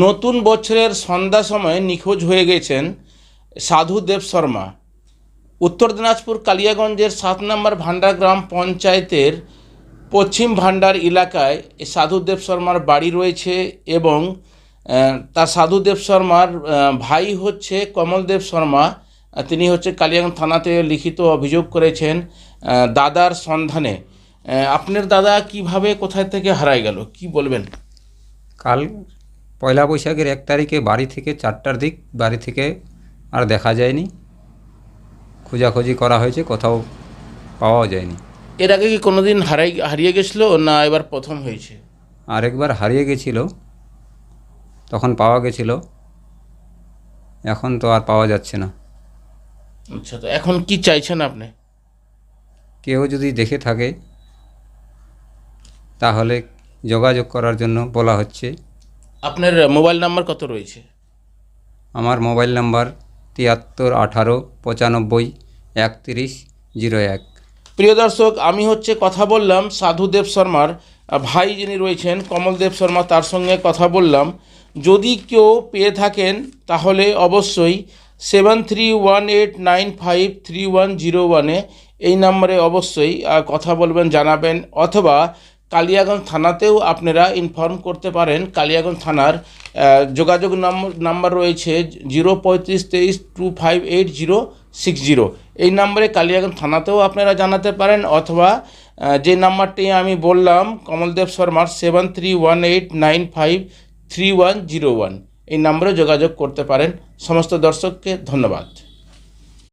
নতুন বছরের সন্ধ্যা সময়ে নিখোঁজ হয়ে গেছেন সাধু দেব শর্মা। উত্তর দিনাজপুর কালিয়াগঞ্জের সাত নম্বর ভান্ডার গ্রাম পঞ্চায়েতের পশ্চিম ভান্ডার এলাকায় সাধুদেব শর্মার বাড়ি রয়েছে এবং তার সাধুদেব শর্মার ভাই হচ্ছে কমলদেব শর্মা। তিনি হচ্ছে কালিয়াগঞ্জ থানাতে লিখিত অভিযোগ করেছেন দাদার সন্ধানে। আপনার দাদা কীভাবে কোথায় থেকে হারায় গেল? কি বলবেন? কাল পয়লা বৈশাখের এক তারিখে বাড়ি থেকে চারটার দিক বাড়ি থেকে আর দেখা যায়নি। খোঁজাখুঁজি করা হয়েছে কোথাও পাওয়াও যায়নি। এর আগে কি কোনোদিন হারাই হারিয়ে গেছিল না এবার প্রথম হয়েছে? আর একবার হারিয়ে গেছিল তখন পাওয়া গেছিল এখন তো আর পাওয়া যাচ্ছে না। আচ্ছা তো এখন কি চাইছেন আপনি? কেউ যদি দেখে থাকে তাহলে যোগাযোগ করার জন্য বলা হচ্ছে। আপনার মোবাইল নাম্বার কত রয়েছে? আমার মোবাইল নাম্বার তিয়াত্তর আঠারো পঁচানব্বই একত্রিশ জিরো এক। প্রিয় দর্শক আমি হচ্ছে কথা বললাম সাধুদেব শর্মার ভাই যিনি রয়েছেন কমলদেব শর্মা তার সঙ্গে কথা বললাম। যদি কেউ পেয়ে থাকেন তাহলে অবশ্যই seven three one eight nine five three one zero ওয়ানে এই নাম্বারে অবশ্যই কথা বলবেন জানাবেন অথবা কালিয়াগঞ্জ থানাতেও আপনারা ইনফর্ম করতে পারেন। কালিয়াগঞ্জ থানার যোগাযোগ নম্বর রয়েছে জিরো পঁয়ত্রিশ তেইশ two five eight zero six zero. এই নম্বরে কালিয়াগঞ্জ থানাতেও আপনারা জানাতে পারেন অথবা যে নাম্বারটি আমি বললাম, কমলদেব শর্মার seven three one eight nine five three one zero one এই নম্বরে যোগাযোগ করতে পারেন। সমস্ত দর্শককে ধন্যবাদ।